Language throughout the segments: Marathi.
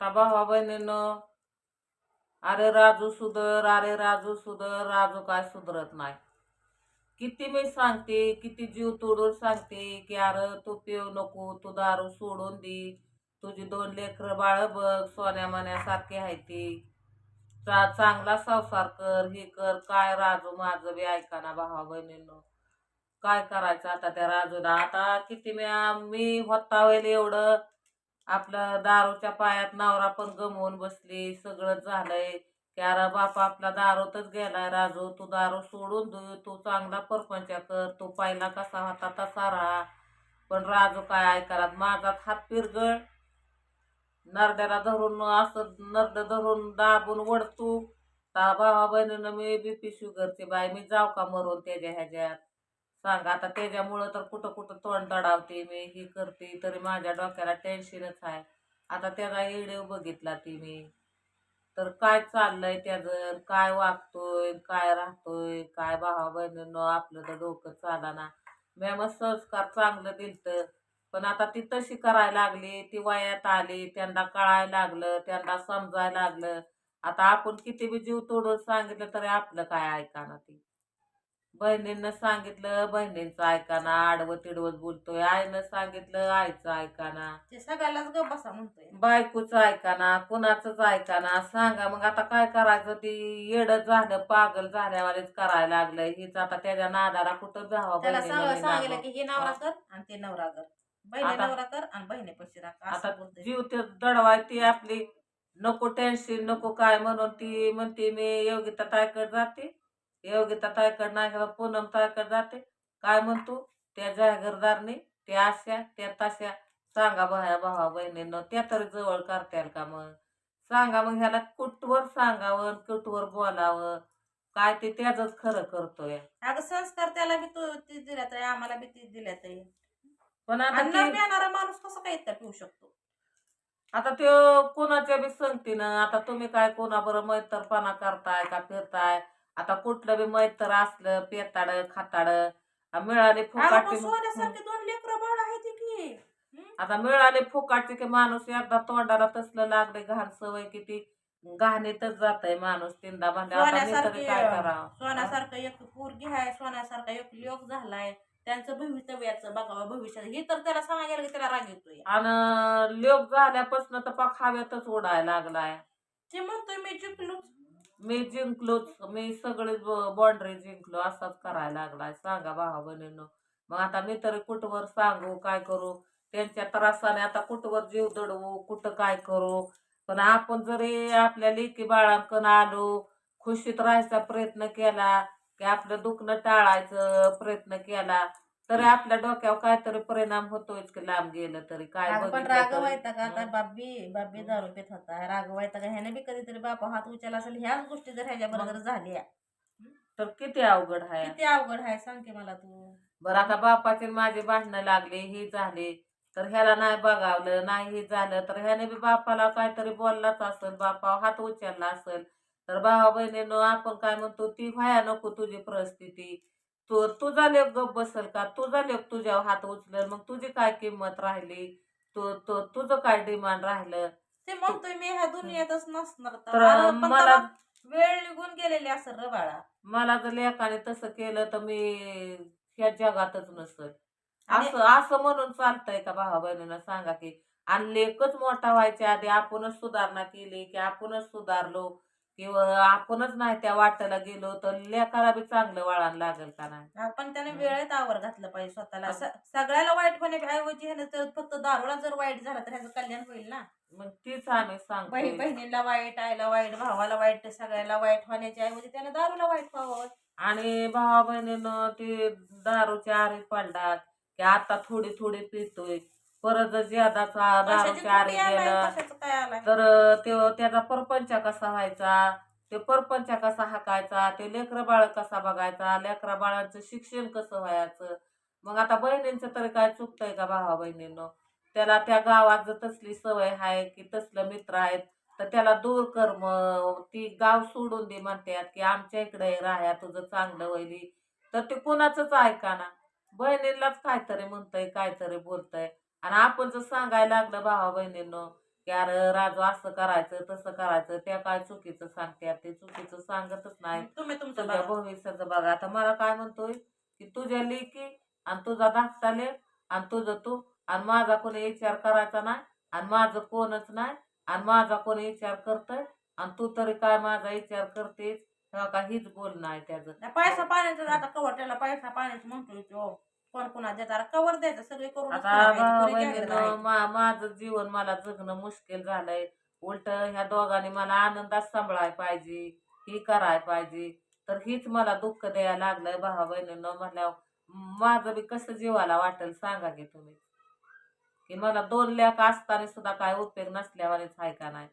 आता भावा बहिणीनं अरे राजू सुधर अरे राजू सुधर राजू काय सुधरत नाही. किती मी सांगते किती जीव तोडून सांगते की अरे तू पिऊ नको तू दारू सोडून दे. तुझी दोन लेकरं बाळ बघ सोन्या मण्यासारखी आहे ती. चा चांगला संसार कर हे कर काय राजू माझं बी ऐका ना भावा बहिणीनं. काय करायचं आता त्या राजूला? आता किती मी मी होता वेळेला एवढं. आपलं दारूच्या पायात नवरा पण गमवून बसली. सगळं झालंय. की अरे बापा आपला दारूतच गेलाय राजू. तू दारू सोडून दे. तू चांगला परपंच कर. तू पहिला कसा होता तसा राहा. पण राजू काय ऐकायला? माझाच हात पिरगळ. नरड्याला धरून असं नरड धरून दाबून वडतू ता भावा बहिणीनं मी बी पी शुगरची बाय मी जाऊ का मरून त्याच्या ह्याच्यात? सांग आता त्याच्यामुळं तर कुठं कुठं तोंड तडावते मी ही करते तरी माझ्या डोक्याला टेन्शनच आहे. आता त्याचा व्हिडिओ बघितला ती मी. तर काय चाललंय त्याचं? काय वागतोय? काय राहतोय? काय भावा बहिणीनं? आपलं तर डोकं चालाना. मॅम संस्कार चांगलं दिलतं पण आता ती तशी करायला लागली. ती वयात आली त्यांना कळायला लागलं त्यांना समजायला लागलं. आता आपण किती बी जीव तोडून सांगितलं तरी आपलं काय ऐकाना ती? बहिणीनं सांगितलं बहिणींचं ऐकाना आडवं तिडवत बोलतोय. आईनं सांगितलं आईचं ऐकाना ते सगळ्यालाच ग बसा म्हणतोय. बायकोच ऐकाना कुणाचंच ऐकाना सांगा मग आता काय करायचं? ती येड झालं पागल झाल्यावालेच करायला लागलंय. हीच आता त्याच्या नादाला कुठं जावं त्याला सांग सांगितलं. की हे नवरा कर आणि ते नवरा कर. बहिणी आता- नवरा कर आणि बहिणी राख आता असं बोलतोय. जीव ते दडवाय ती आपली. नको टेन्शन नको काय म्हणून ती म्हणते मी योगिता तायकड जाते. योगिता तायकड नाही का पूनम तायकड जाते. काय म्हणतो? त्या जागीरदारनी त्या अशा त्या तशा. सांगा भाया भावा बहिणीनं त्या तरी जवळ करताल का मग? सांगा मग ह्याला कुठवर सांगावं कुठवर बोलावं? काय ते त्याच खरं करतोय. अगं संस्कार त्याला बी तू ती दिल्यात आहे आम्हाला बी ती दिल्यात आहे पण आता ती- न पिणारा माणूस कसं काय इतका पिऊ शकतो? आता ते कोणाच्या बी संगतीनं आता तुम्ही काय कोणाबरोबर मैत्रपणा करताय का फिरताय? आता कुठलं बी मैत्र असलं पेताड खाताड आ मिळाले फुकाटची पण सोन्यासारखे दोन लेकरं बाळ आहे ती की. हं? आता मिळाले फुकाटचे की माणूस एकदा तोंडाला तसलं लागले घाण सवय किती घाणीतच जात आहे माणूस तीनदा म्हणले आता मी तरी सोन्यासारखी काय करावं? सोन्यासारखं एक पोरगी आहे सोन्यासारखा एक लोक झालाय त्यांचं भवितव्याचं बघावं भविष्यात. हे तर त्याला सांगायला गेलं की त्याला राग येतोय. आणि लोक झाल्यापासून तर पाक हव्यातच उडायला लागलाय. ते म्हणतोय मी जिंकलो मी जिंकलोच मी सगळे बॉन्ड्री जिंकलो असाच करायला लागलाय. सांगा भावा बहिणींनो. मग आता मी तरी कुठवर सांगू काय करू? त्यांच्या त्रासाने आता कुठवर जीव दडवू कुठं काय करू? पण आपण जरी आपल्या लेकी बाळांकडून आलो खुशीत राहायचा प्रयत्न केला की आपलं दुखणं टाळायचं प्रयत्न केला तरी आपल्या डोक्यावर काहीतरी परिणाम होतोयच की लांब गेलं तरी. काय अगं पण बघितलं राग तरी. व्हायचा का? आता. बाबी बाबी दारू पित होता. राग व्हायचा का? ह्याने बी कधीतरी बापा हात उचलला असेल. ह्याच गोष्टी जर ह्याच्या बरोबर झाल्या. तर किती अवघड आहे? किती अवघड आहे? सांग की मला तू. बरं आता बापाची आणि माझी भांडणं लागली ही झाली. तर ह्याला नाही बघावलं नाही हे झालं. तर ह्याने बी बापाला काहीतरी बोललाच असेल. बापा हात उचलला असेल. तर भावा बहिणीनं आपण काय म्हणतो ती व्हाया नको तुझी परिस्थिती. तू तुझा लेख गप बसल का? तुझा लेख तुझ्यावर हात उचल मग तुझी काय किंमत राहिली? तू तू तुझं काय डिमांड राहिलं? ते म्हणतोय मी ह्या दुनियेतच नसणार तर. तर अरे पण मला वेळ निघून गेलेली असेल रे बाळा. मला जर लेखाने तसं केलं तर मी ह्या जगातच नसल. आणि- असं असं म्हणून चालतंय का भावा बहिणीनं? सांगा की आणि लेखच मोठा व्हायच्या आधी आपणच सुधारणा केली की आपणच सुधारलो किंवा आपणच नाही त्या वाटेला गेलो तर लेखाला बी चांगलं वळण लागेल का नाही? पण त्याने. वेळेत आवर घातलं पाहिजे स्वतःला. स- सगळ्याला वाईट ऐवजी ह्यानं तर फक्त दारूला जर वाईट झाला तर ह्याचं कल्याण होईल ना. मग तीच आम्ही बहीण सांगतो बहिणीला वाईट आईला वाईट भावाला वाईट सगळ्याला वाईट होण्याच्या ऐवजी त्याने दारूला वाईट व्हावं. आणि भावा बहिणीनं ते दारूच्या आरी पडतात की आता थोडी थोडी पितोय. परत कशाची दारूच्या आरी गेला काय तर त्यो त्याचा परपंच कसा व्हायचा ते परपंच कसा हाकायचा ते लेकरं बाळ कसा बघायचा लेकरा बाळांचं शिक्षण कसं व्हायचं? मग आता बहिणींचं तरी काय चुकतंय का भावा बहिणींनो? त्याला त्या गावात जर तसली सवय आहे की तसलं मित्र आहेत तर त्याला दूर कर मग. ती गाव सोडून दे म्हणतात की आमच्या इकडे राहा तुझं चांगलं होईल. तर ते कोणाचंच ऐकाना बहिणीलाच काहीतरी म्हणतंय काहीतरी बोलतंय. आणि आपण जर सांगायला लागलं भावा बहिणींनो की अरे राजू असं करायचं तसं करायचं त्या काय चुकीचं सांगत्यात ते चुकीचं सांगतच नाही तुम्ही तुमचं तुझ्या बघा. भविष्याचं बघा. आता मला काय म्हणतोय की तुझ्या लेकी आणि तुझा धाकटा लेक आणि तुझं तू आणि माझा कोणी विचार करायचा नाही आणि माझं कोणच नाही आणि माझा कोणी विचार करतोय आणि तू तरी काय माझा विचार करतेस? तेव्हा का हीच बोलणं आहे त्याचं पैसा पाण्याचं आता कवर त्याला पैसा पाण्याचं म्हणतोय तो. कोण कोणा देतात कवर द्यायचं सगळे करून आता भावा-बहिणीनं मा- माझं जीवन मला जगणं मुश्किल झालंय. उलट ह्या दोघांनी मला आनंदात सांभाळाय पाहिजे ही कराय पाहिजे. तर हीच मला दुःख द्यायला लागलंय भावा बहिणीनं म्हणल्यावर. माझं बी कसं जीवाला वाटेल सांगा की तुम्ही. की मला दोन लेख असताना सुद्धा काय उपयोग नसल्यावानीच आहे का नाही?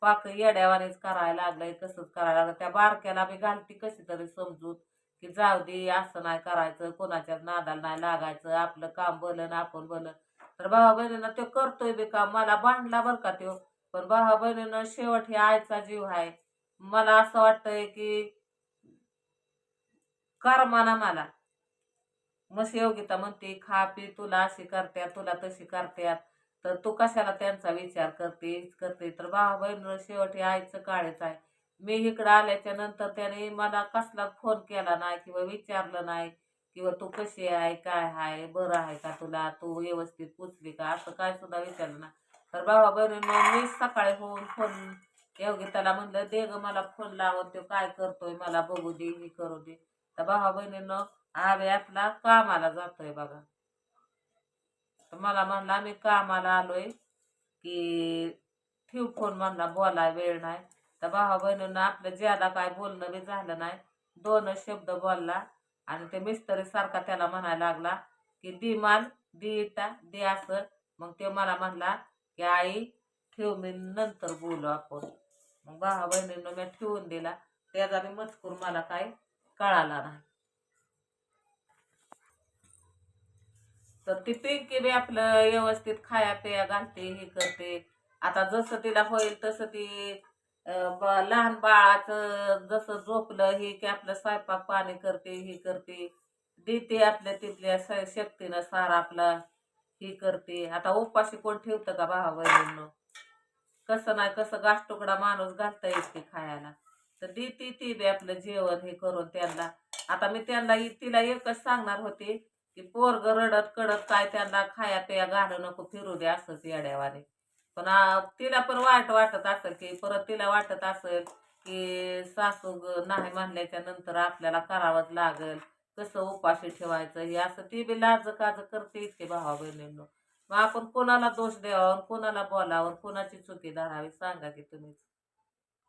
पाक येड्यावानीच करायला लागलंय कसंच करायला लागलं. त्या बारक्याला बी घालती कशी तरी समजूत की जाऊ दे असं नाही करायचं कोणाच्या नादाला नाही लागायचं आपलं काम बोलन आपण भलं तर भावा बहिणीनं तो करतोय बी काम मला बांधला बरं का तो पण भावा बहिणीनं शेवट हे आईचा जीव आहे. मला असं वाटतंय की करमाना मला. मग योगिता म्हणते खा पी तुला अशी करत्यात तुला तशी करत्यात. तर तू कशाला त्यांचा विचार करते करते. तर भावा बहिणीनं शेवट हे आईचं काळेच आहे. मी इकडं आल्याच्यानंतर त्याने मला कसला फोन केला नाही किंवा विचारलं नाही किंवा तू कशी आहे काय आहे बरं आहे का तुला? तू व्यवस्थित पुचली का? असं काय सुद्धा विचारलं ना तर भावा बहिणीनं मी सकाळी होऊन फोन योगिताला म्हणलं दे ग मला फोन लावून तो काय करतोय? मला बघू दे हे करू दे. तर भावा बहिणीनं आवे आपला कामाला जातोय बघा. तर मला म्हणला मी कामाला आलोय की ठेव फोन. म्हणला बोलाय वेळ नाही. तर भावा बहिणीनं आपलं ज्यादा काय बोलणं बी झालं नाही दोन शब्द बोलला आणि ते मिस्त्री सारखा त्याला म्हणायला लागला की दी माल दी इटा दे असं मग ते मला म्हणला की आई ठेव मी नंतर बोलू आपण. मग भावा बहिणीनं मी ठेवून दिला. त्याचा मी मजकूर मला काय कळाला नाही. तर ती पिंकी बी आपलं व्यवस्थित खाया पिया घालते हे करते. आता जसं तिला होईल तसं ती लहान बाळाचं जसं झोपलं हे की आपलं स्वयंपाक पाणी करते हे करते. देते आपल्या तिथल्या स- शक्तीनं सार आपला हे करते. आता उपाशी कोण ठेवतं का भावा बहिणींनो कसं नाही कसं गाठ तुकडा माणूस घालता येते खायला. तर देते ती बी आपलं जेवण हे करून त्यांना. आता मी त्यांना तिला एकच सांगणार होते की पोरग रडत कडत काय त्यांना खाया पिया घालू नको फिरू दे असंच येड्यावाने. पण तिला पण वाईट वाटत असेल की परत तिला वाटत असेल की सासू नाही म्हणल्याच्या नंतर आपल्याला करावंच लागल. कसं उपाशी ठेवायचं? हे असं ती बी लाज काज करते इतके भावा बहिणींनो मग आपण कोणाला दोष द्यावा आणि कोणाला बोलावं कोणाची चुकी धरावी सांगा की तुम्ही.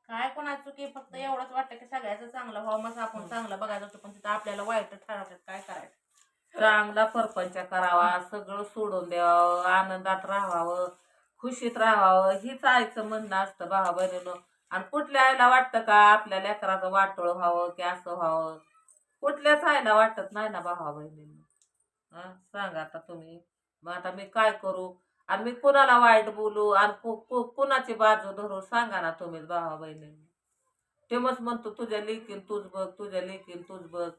काय कोणाची चुकी? फक्त एवढंच वाटतं की सगळ्याचं चांगलं व्हावं मग आपण चांगलं बघायचं होतं पण तिथं आपल्याला वाईट ठरवतात काय करायचं? चांगला परपंच करावा सगळं सोडून द्यावं आनंदात राहावं. खुशीत राहावं हीच आईचं म्हणणं असतं भावा बहिणीनं. आणि कुठल्या आईला वाटतं का आपल्या लेकराचं वाटोळ व्हावं की असं व्हावं? कुठल्याच आईला वाटत नाही ना भावा बहिणीनं. हा सांगा आता तुम्ही. मग आता मी काय करू? आणि मी कुणाला वाईट बोलू? आणि कु- कु- कुणाची बाजू धरू? सांगा ना तुम्हीच भावा बहिणींनी. तेमच म्हणतो तुझ्या लेकीन तूच बघ तुझ्या लेकीन तूच बघ.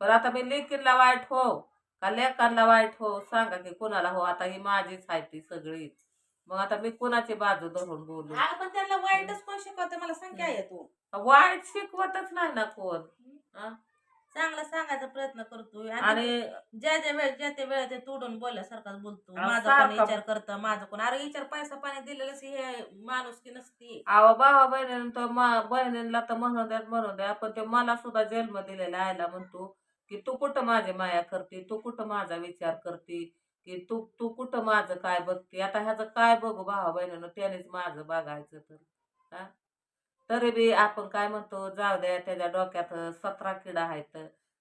पण आता मी लेकीनला वाईट हो? का लेकांना वाईट हो? सांगा की कुणाला हो? आता ही माझीच आहे ती सगळीच. मग आता मी कुणाची बाजू धरून बोलू? अगं पण त्यांना वाईटच कोण शिकवते? मला सांग काय आहे तू? वाईट शिकवतच नाही ना कोण. हा? चांगलं सांगायचा प्रयत्न करतोय. आणि आणि ज्या ज्या वेळ ज्या त्या वेळेला ते तोडून बोलल्यासारखाच बोलतो. अहो, माझा सारखा- कोण विचार करतं माझं कोण. अरे विचार पैसा पाणी दिलेलंच हे माणूस की नसती. आवा भावा बहिणीनं तर मा बहिणींना तर म्हणून द्या म्हणून द्या पण ते मला सुद्धा जन्म दिलेला आयला म्हणतो की तू कुठं माझी माया करते? तू कुठं माझा विचार करते? की तू तू कुठं माझं काय बघते? आता ह्याचं काय बघू भावा बहिणीनं? त्यानेच माझं बघायचं तर हा? तरी बी आपण काय म्हणतो जाऊ द्या त्याच्या डोक्यात सतरा किडा आहेत.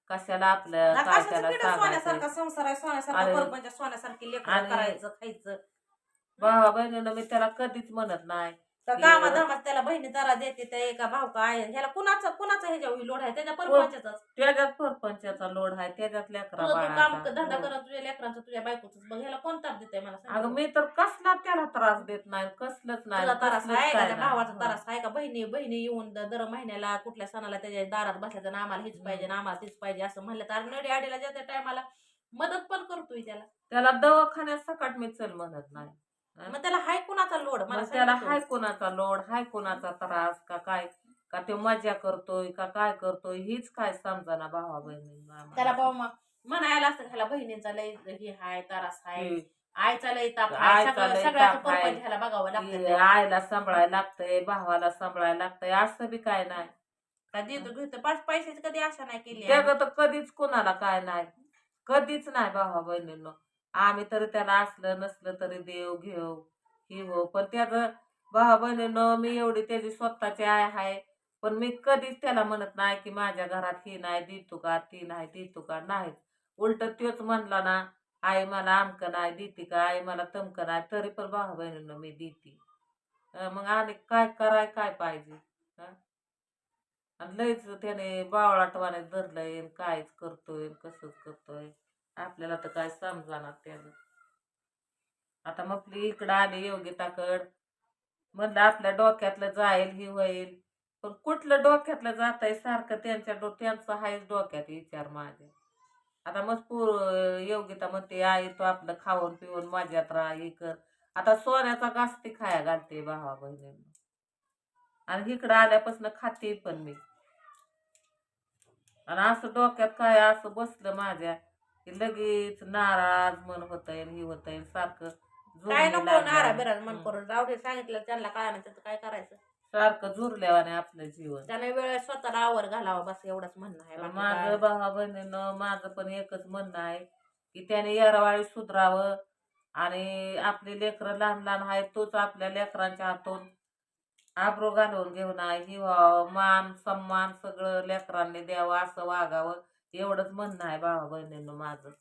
कशाला आपलं काय कशाचं त्याला किडा? सोन्यासारखा सांगायचं संसार आहे सोन्यासारखा लेकरं करायचं खायचं. भावा बहिणीनं मी त्याला कधीच म्हणत नाही. तर हे- कामा धामात त्याला बहिणी दारा देते त्या एका भाऊ का आहे? ह्याला कुणाचं कुणाचं ह्याच्या लोड आहे? त्याच्या परपंचाचाच. त्याच्यात परपंचाचा लोड आहे त्याच्यात लेकरा तुझं तू काम बाळाचा. धंदा लोड. करत तुझ्या लेकरांचं तुझ्या बायकोच बघ ह्याला कोण ताप देते मला सांग. अगं मी तर कसला त्याला त्रास देत नाही कसलंच नाही तुझा त्रास कसलंच आहे का? काय त्या नाही. भावाचा हो. त्रास आहे का? बहिणी बहिणी येऊन द- दर महिन्याला कुठल्या सणाला त्याच्या दारात बसल्या तर आम्हाला हेच पाहिजे आणि आम्हाला तेच पाहिजे असं म्हणलं तर. नडी आडीला ज्या त्या टायमाला. मदत पण करतोय त्याला. त्याला दवाखान्यात सकाट मी चल म्हणत नाही. मग त्याला हाय कुणाचा लोड? मला मग त्याला. हाय कोणाचा लोड? हाय कोणाचा त्रास? का काय? का तो मजा करतोय? का काय करतोय? हीच काय समजाना भावा त्याला बहिणी मग म्हणायला असतं ह्याला बहिणीचा लय हे हाय तारास हाय. की आईचा लय ताप आईचा हाय. सगळं लय सगळ्याचं ताप हाय. पर्पज ह्याला बघावं लागतं की त्याला. आईला सांभाळायला लागतंय भावाला सांभाळायला लागतंय. असं बी काय नाही. का देतो घेतो? पाच पैशाची कधी आशा नाही केली तर कधीच कोणाला काय नाही. कधीच नाही भावा बहिणींनो. आम्ही तरी त्याला असलं नसलं तरी देव घेऊ हे हो. पण त्याचं भावा बहिणीनं मी एवढी त्याची स्वतःची आय आहे पण मी कधीच त्याला म्हणत नाही की माझ्या घरात ही नाही देतो का ती नाही देतो का नाही. उलट त्योच म्हणला ना आई मला आमकं नाही देते का? आई मला तमक नाही तरी पण भावा बहिणीनं मी देते. मग आणि काय कराय काय पाहिजे? आणि लयच त्याने बावळाटवाने धरलंय आणि कायच करतोय कसंच करतोय. आपल्याला तर काय समजाणार त्याचं? आता मग इकडं आली योगिताकड. म्हणलं आपल्या डोक्यातलं जाईल ही होईल. पण कुठलं डोक्यातलं जात आहे सारखं त्यांच्या डो त्यांचं आहेच डोक्यात विचार माझ्या. आता मग पूर योगिता म्हणते आई तो आपलं खाऊन पिऊन माझ्यात राहा हे कर. आता सोन्याचा गास्ती खाया घालते भावा बहिणींना. आणि इकडं आल्यापासून खाते पण मी. आणि असं डोक्यात काय असं बसलं माझ्या. की लगेच नाराज मन होतंय आणि हे होतंय सारखं काय झुरली नको. नारा बिराज मन. करून जाऊ दे सांगितलं त्यांना काय नाही त्याचं काय करायचं सारखं झुरल्यावाने आपलं जीवन त्याला वेळ स्वतःला आवर घालावा बस एवढंच म्हणणं आहे बाकी माझं काय. भावा बहिणीनं माझं पण एकच म्हणणं आहे की त्याने यारवाळी सुधरावं आणि आपली लेकरं लहान लहान आहेत तोच आपल्या लेकरांच्या हातून आब्रो घालवून घेऊन आहे ही व्हावं मान सन्मान सगळं लेकरांनी द्यावं असं वागावं एवढंच म्हणणं आहे भावा बहिणींना माझं.